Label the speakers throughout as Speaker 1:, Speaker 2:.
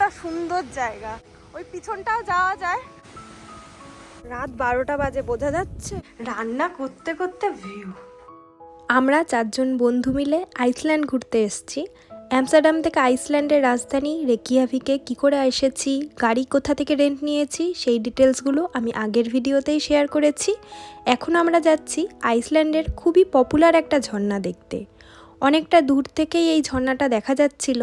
Speaker 1: এতটা সুন্দর জায়গা। ওই পিছনটাও যাওয়া যায়। রাত বারোটা বাজে, বোঝা যাচ্ছে? রান্না করতে করতে ভিউ আমরা চারজন বন্ধু মিলে আইসল্যান্ড ঘুরতে এসেছি। অ্যামস্টারডাম থেকে আইসল্যান্ডের রাজধানী রেকিয়াভিকে কি করে এসেছি, গাড়ি কোথা থেকে রেন্ট নিয়েছি, সেই ডিটেলসগুলো আমি আগের ভিডিওতেই শেয়ার করেছি। এখন আমরা যাচ্ছি আইসল্যান্ডের খুবই পপুলার একটা ঝর্ণা দেখতে। অনেকটা দূর থেকেই এই ঝর্ণাটা দেখা যাচ্ছিল,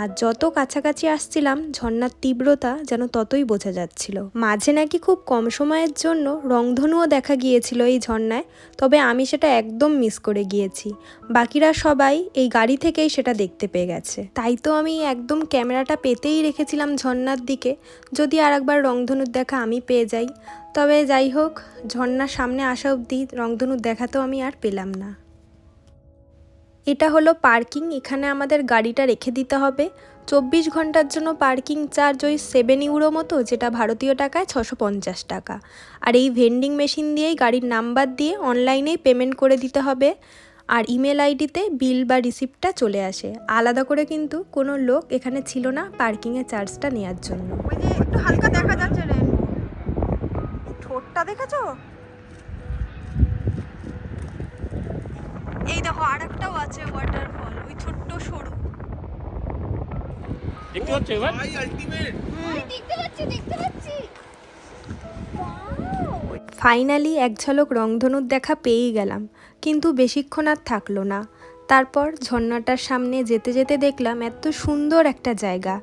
Speaker 1: আর যত কাছাকাছি আসছিলাম, ঝর্ণার তীব্রতা যেন ততই বোঝা যাচ্ছিল। মাঝে নাকি খুব কম সময়ের জন্য রংধনুও দেখা গিয়েছিল এই ঝর্ণায়, তবে আমি সেটা একদম মিস করে গিয়েছি। বাকিরা সবাই এই গাড়ি থেকেই সেটা দেখতে পেয়ে গেছে। তাই তো আমি একদম ক্যামেরাটা পেতেই রেখেছিলাম ঝর্ণার দিকে। যদি আর একবার রংধনুর দেখা আমি পেয়ে যাই, তবে যাই হোক, ঝর্ণার সামনে আসা অবধি রংধনুর দেখা তো আমি আর পেলাম না। এটা হলো পার্কিং, এখানে আমাদের গাড়িটা রেখে দিতে হবে। চব্বিশ ঘণ্টার জন্য পার্কিং চার্জ ওই সেভেন ইউরো মতো, যেটা ভারতীয় টাকায় ছশো পঞ্চাশ টাকা। আর এই ভেন্ডিং মেশিন দিয়েই গাড়ির নাম্বার দিয়ে অনলাইনেই পেমেন্ট করে দিতে হবে। আর ইমেল আইডিতে বিল বা রিসিপ্টটা চলে আসে। আলাদা করে কিন্তু কোনো লোক এখানে ছিল না পার্কিংয়ের চার্জটা নেওয়ার জন্য। ওই যে একটু হালকা দেখা যাচ্ছে রে। ঠোঁটটা দেখেছ? এই দেখো আরেকটাও আছে ওয়াটারফল ওই ছোট্ট সরু।
Speaker 2: দেখতে পাচ্ছ এবার?
Speaker 3: ভাই আলটিমেট
Speaker 4: দেখতে পাচ্ছি দেখতে পাচ্ছি।
Speaker 1: ফাইনালি এক ঝলক রংধনুর দেখা পেয়েই গেলাম কিন্তু বেশিক্ষণ আর থাকল না। তারপর ঝর্ণাটার সামনে যেতে যেতে দেখলাম এত সুন্দর একটা জায়গা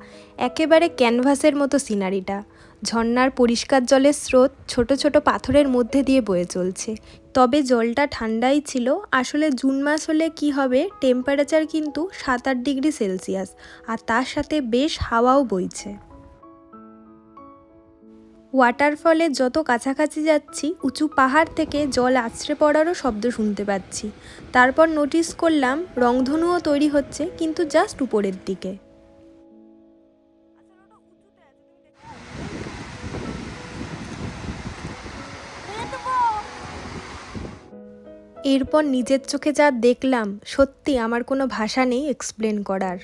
Speaker 1: একেবারে ক্যানভাসের মতো সিনারিটা ঝর্ণার পরিষ্কার জলের স্রোত ছোট ছোট পাথরের মধ্যে দিয়ে বয়ে চলছে। তবে জলটা ঠান্ডাই ছিল। আসলে জুন মাস হলে কি হবে টেম্পারেচার কিন্তু সাত আট ডিগ্রি সেলসিয়াস, আর তার সাথে বেশ হাওয়াও বইছে। ওয়াটারফলে যত কাছাকাছি যাচ্ছি, উঁচু পাহাড় থেকে জল আছড়ে পড়ারও শব্দ শুনতে পাচ্ছি। তারপর নোটিস করলাম রংধনুও তৈরি হচ্ছে, কিন্তু জাস্ট উপরের দিকে। এরপর নিজের চোখে যা দেখলাম, সত্যি আমার কোনো ভাষা নেই এক্সপ্লেন করার।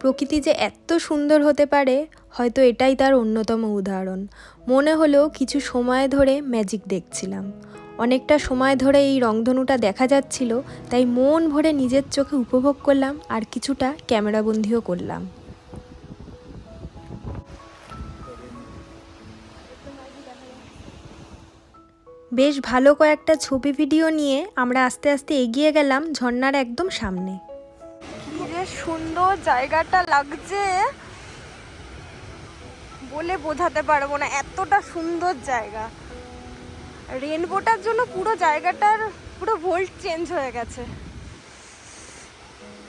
Speaker 1: প্রকৃতি যে এত সুন্দর হতে পারে, হয়তো এটাই তার অন্যতম উদাহরণ। মনে হলো কিছু সময় ধরে ম্যাজিক দেখছিলাম। অনেকটা সময় ধরে এই রংধনুটা দেখা যাচ্ছিল, তাই মন ভরে নিজের চোখে উপভোগ করলাম আর কিছুটা ক্যামেরাবন্দিও করলাম। বেশ ভালো কয়েকটা ছবি ভিডিও নিয়ে আমরা আস্তে আস্তে এগিয়ে গেলাম ঝর্ণার একদম সামনে। কি সুন্দর জায়গাটা লাগছে। বলে বোঝাতে পারব না, এতটা সুন্দর জায়গা। রেনবোটার জন্য পুরো জায়গাটার পুরো ভোল্ট চেঞ্জ হয়ে গেছে।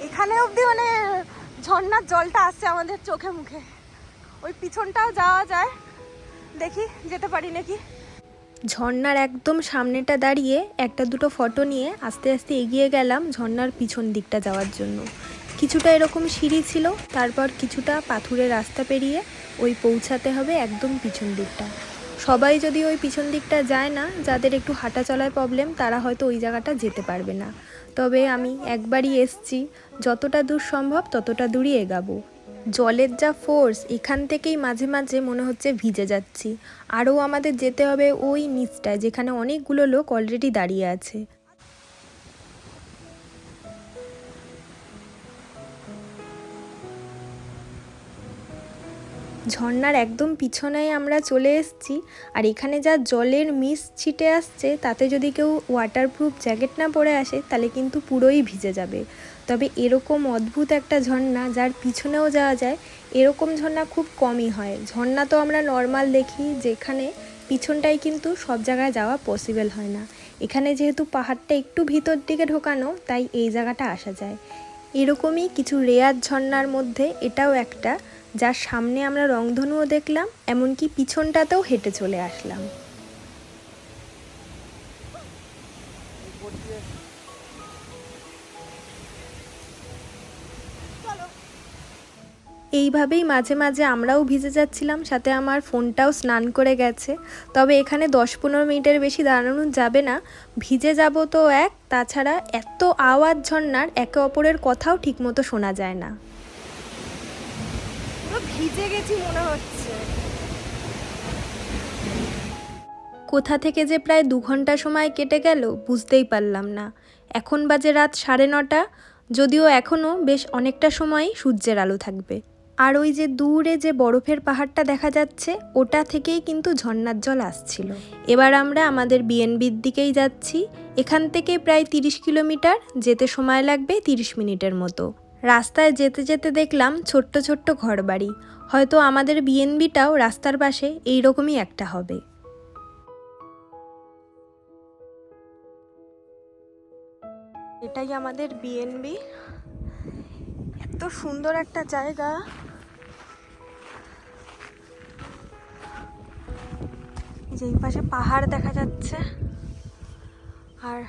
Speaker 1: এখানে অবধি মানে ঝর্ণার জলটা আসছে আমাদের চোখে মুখে। ওই পিছনটাও যাওয়া যায়। দেখি, যেতে পারি নাকি? ঝর্ণার একদম সামনেটা দাঁড়িয়ে একটা দুটো ফটো নিয়ে আস্তে আস্তে এগিয়ে গেলাম ঝর্ণার পিছন দিকটা যাওয়ার জন্য। কিছুটা এরকম সিঁড়ি ছিল, তারপর কিছুটা পাথুরে রাস্তা পেরিয়ে ওই পৌঁছাতে হবে একদম পিছন দিকটা। সবাই যদি ওই পিছন দিকটা যায় না, যাদের একটু হাঁটা চলায় প্রবলেম তারা হয়তো ওই জায়গাটা যেতে পারবে না। তবে আমি একবারই এসছি, যতটা দূর সম্ভব ততটা দূরই এগাবো। জলের যা ফোর্স এখান থেকেই মাঝে মাঝে মনে হচ্ছে ভিজে যাচ্ছি। আরও আমাদের যেতে হবে ওই নিচটায়, যেখানে অনেকগুলো লোক অলরেডি দাঁড়িয়ে আছে। ঝর্নার একদম পিছনেই আমরা চলে এসেছি, আর এখানে যা জলের মিস ছিটে আসছে, তাতে যদি কেউ ওয়াটারপ্রুফ জ্যাকেট না পরে আসে, তাহলে কিন্তু পুরোই ভিজে যাবে। তবে এরকম অদ্ভুত একটা ঝর্ণা যার পিছনেও যাওয়া যায়, এরকম ঝর্ণা খুব কমই হয়। ঝর্ণা তো আমরা নর্মাল দেখি যেখানে পিছনটাই কিন্তু সব জায়গায় যাওয়া পসিবল হয় না। এখানে যেহেতু পাহাড়টা একটু ভিতর দিকে ঢোকানো, তাই এই জায়গাটা আসা যায়। এরকমই কিছু রেয়ার ঝর্ণার মধ্যে এটাও একটা, যার সামনে আমরা রংধনুও দেখলাম, এমনকি পিছনটাতেও হেঁটে চলে আসলাম। এইভাবেই মাঝে মাঝে আমরাও ভিজে যাচ্ছিলাম সাথে আমার ফোনটাও স্নান করে গেছে। তবে এখানে দশ পনেরো মিনিটের বেশি দাঁড়ানো যাবে না। ভিজে যাব তো এক তাছাড়া এত আওয়াজ ঝর্ণার একে অপরের কথাও ঠিকমতো শোনা যায় না। ভিজে গেছি মনে হচ্ছে। কোথা থেকে যে প্রায় দু ঘণ্টা সময় কেটে গেল বুঝতেই পারলাম না। এখন বাজে রাত সাড়ে নটা যদিও এখনও বেশ অনেকটা সময়ই সূর্যের আলো থাকবে। আর ওই যে দূরে যে বরফের পাহাড়টা দেখা যাচ্ছে, ওটা থেকেই কিন্তু ঝর্ণার জল আসছিল। এবার আমরা আমাদের বিএনবির দিকেই যাচ্ছি। এখান থেকে প্রায় তিরিশ কিলোমিটার, যেতে সময় লাগবে তিরিশ মিনিটের মতো। রাস্তায় যেতে যেতে দেখলাম ছোট্ট ছোট্ট ঘরবাড়ি। হয়তো আমাদের বিএনবিটাও রাস্তার পাশে এইরকমই একটা হবে। এটাই আমাদের বিএনবি এত সুন্দর একটা জায়গা। যে এই পাশে পাহাড় দেখা যাচ্ছে। আর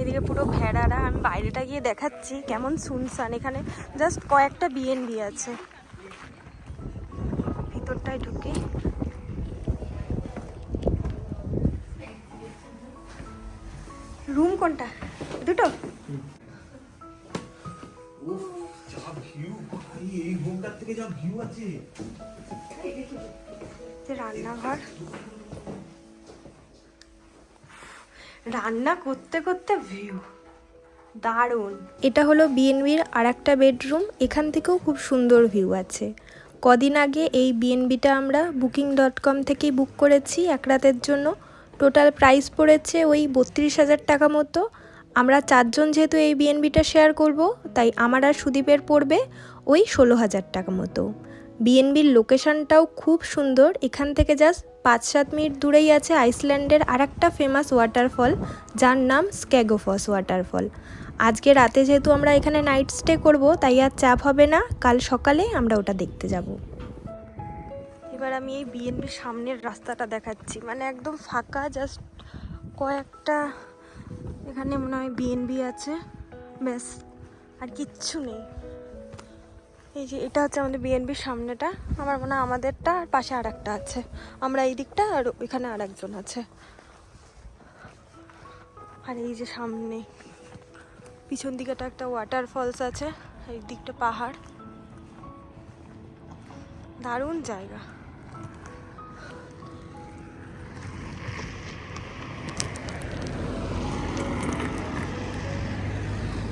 Speaker 1: এদিকে পুরো ভেড়ারা আমি বাইরেটা গিয়ে দেখাচ্ছি কেমন শুনশান। এখানে জাস্ট কয়েকটা বিএনবি আছে। ভিতরটায় ঢুকি। রুম কোনটা? দুটো? রান্নাঘর। রান্না করতে করতে ভিউ দারুণ। এটা হলো বিএনবির আর একটা বেডরুম এখান থেকেও খুব সুন্দর ভিউ আছে। কদিন আগে এই বিএনবিটা আমরা বুকিং ডট কম থেকেই বুক করেছি এক রাতের জন্য। টোটাল প্রাইস পড়েছে ওই বত্রিশ হাজার টাকা মতো। আমরা চারজন যেহেতু এই বিএনবিটা শেয়ার করব, তাই আমার আর সুদীপের পড়বে ওই ষোলো হাজার টাকা মতো। বিএনবির লোকেশনটাও খুব সুন্দর, এখান থেকে জাস্ট পাঁচ সাত মিনিট দূরেই আছে আইসল্যান্ডের আর একটা ফেমাস ওয়াটারফল যার নাম স্ক্যাগোফস ওয়াটারফল আজকে রাতে যেহেতু আমরা এখানে নাইট স্টে করব, তাই আর চাপ হবে না। কাল সকালে আমরা ওটা দেখতে যাব। এবার আমি এই বিএনবির সামনের রাস্তাটা দেখাচ্ছি। মানে একদম ফাঁকা জাস্ট কয়েকটা এখানে মনে হয় বিএনবি আছে। ব্যাস, আর কিচ্ছু নেই। এই যে এটা হচ্ছে আমাদের বিএনবির সামনেটা, আমার মনে হয় আমাদেরটা, আর পাশে আর একটা আছে। আমরা এই দিকটা আর ওইখানে আর একজন আছে। আর এই যে সামনে, পিছন দিকেটা একটা ওয়াটার ফলস আছে, এই দিকটা পাহাড়। দারুণ জায়গা।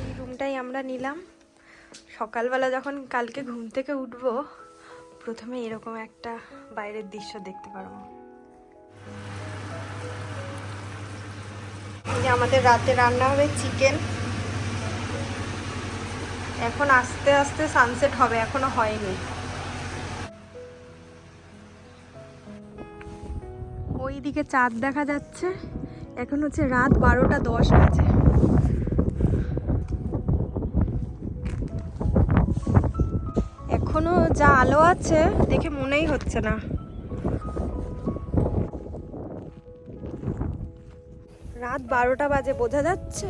Speaker 1: এই রুমটাই আমরা নিলাম। সকালবেলা যখন কালকে ঘুম থেকে উঠবো, প্রথমে এরকম একটা বাইরের দৃশ্য দেখতে পারব। আমাদের রাতে রান্না হবে চিকেন। এখন আস্তে আস্তে সানসেট হবে, এখনও হয়নি। ওই দিকে চাঁদ দেখা যাচ্ছে, এখন হচ্ছে রাত বারোটা দশ বাজে। এখনও যা আলো আছে, দেখে মনেই হচ্ছে না। রাত বারোটা বাজে, বোঝা যাচ্ছে?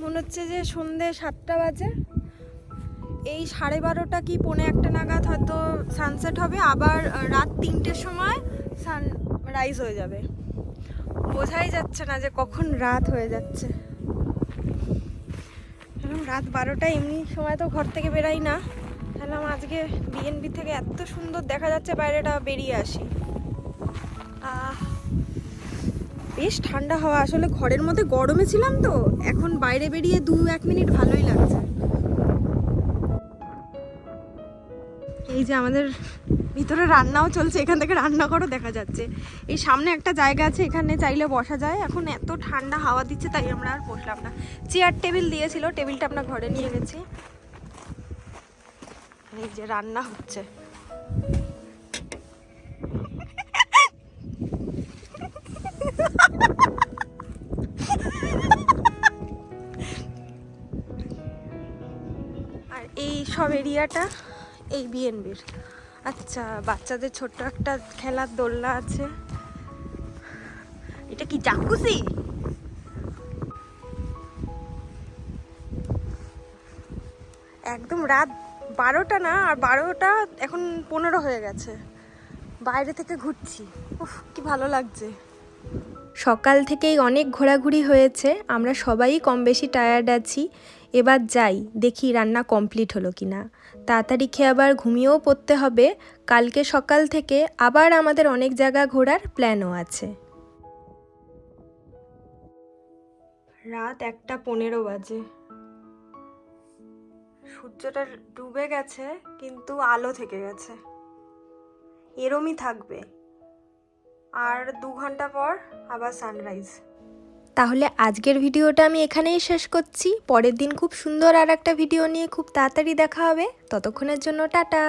Speaker 1: মনে হচ্ছে যে সন্ধে সাতটা বাজে। এই সাড়ে বারোটা কি পৌনে একটা নাগাদ হয়তো সানসেট হবে, আবার রাত তিনটের সময় সান রাইজ হয়ে যাবে। বোঝাই যাচ্ছে না যে কখন রাত হয়ে যাচ্ছে। রাত বারোটা, এমনি সময় তো ঘর থেকে বেরাই না। তাহলে আমার আজকে বিএনবি থেকে এত সুন্দর দেখা যাচ্ছে, বাইরেটা বেরিয়ে আসি। বেশ ঠান্ডা হওয়া। আসলে ঘরের মধ্যে গরমে ছিলাম তো, এখন বাইরে বেরিয়ে দু এক মিনিট ভালোই লাগছে। এই যে আমাদের ভিতরে রান্নাও চলছে, এখান থেকে রান্না করো দেখা যাচ্ছে। এই সামনে একটা জায়গা আছে, এখানে চাইলে বসা যায়। এখন এত ঠান্ডা হাওয়া দিচ্ছে, তাই আমরা আর বসলাম না। চেয়ার টেবিল দিয়েছিল টেবিলটা আমরা ঘরে নিয়ে গেছি। এই যে রান্না হচ্ছে। আর এই সব এরিয়াটা এই বিএনবির আচ্ছা বাচ্চাদের ছোট্ট একটা খেলার দোলনা আছে। এটা কি জাকুসি? একদম রাত বারোটা না, আর বারোটা এখন পনেরো হয়ে গেছে। বাইরে থেকে ঘুরছি। উফ, কি ভালো লাগছে। সকাল থেকেই অনেক ঘোরাঘুরি হয়েছে, আমরা সবাই কম বেশি টায়ার্ড আছি, এবার যাই, দেখি রান্না কমপ্লিট হলো কি না তাড়াতাড়ি খেয়ে আবার ঘুমিয়েও পড়তে হবে, কালকে সকাল থেকে আবার আমাদের অনেক জায়গা ঘোরার প্ল্যানও আছে। রাত একটা পনেরো বাজে। সূর্যটা ডুবে গেছে, কিন্তু আলো থেকে গেছে। এরমই থাকবে। আর দু ঘণ্টা পর আবার সানরাইজ তাহলে আজকের ভিডিওটা আমি এখানেই শেষ করছি। পরের দিন খুব সুন্দর আর একটা ভিডিও নিয়ে খুব তাড়াতাড়ি দেখা হবে। ততক্ষণের জন্য টাটা।